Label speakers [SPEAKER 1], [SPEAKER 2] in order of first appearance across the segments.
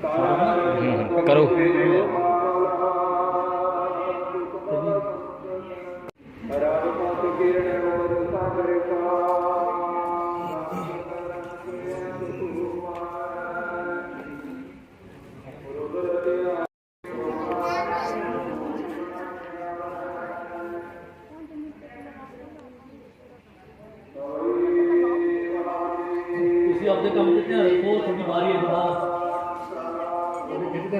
[SPEAKER 1] ਕਰੋ।
[SPEAKER 2] ਤੁਸੀਂ ਆਪਦੇ ਕੰਮ ਤੇ ਧਿਆਨ ਰੱਖੋ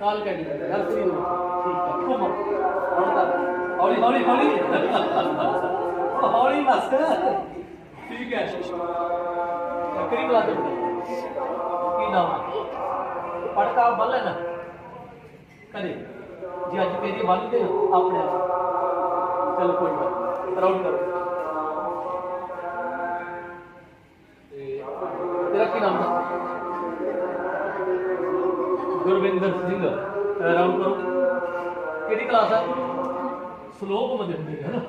[SPEAKER 2] ਕਾਲ ਕਰੀ ਬੇਟਾ ਕਿਹੜੀ ਠੀਕ ਹੈ ਘੁੰਮੋ ਹੁਣ ਤੱਕ ਹੌਲੀ ਹੌਲੀ ਹੌਲੀ ਹੌਲੀ। ਬਸ। ਠੀਕ ਹੈ ਕਿਹੜੀ ਕਲਾਸ ਦੇ ਕੀ ਨਾਮ ਪੜਕਾ ਬੰਨ ਲੈਣਾ ਜੇ ਅੱਜ ਤੇਰੀ ਬੰਨ ਤੇ ਆਪਣੇ ਆਪ। ਕੋਈ ਗੱਲ ਰਾਉਂਡ ਕਰੋ। ਤੇਰਾ ਕੀ ਨਾਮ ਹੈ? ਗੁਰਵਿੰਦਰ ਸਿੰਘ ਰਾਉਂਡ ਕਿਹੜੀ ਕਲਾਸ ਹੈ ਸਲੋਕ ਬੰਦੇ ਹੁੰਦੇ ਹੈ ਨਾ?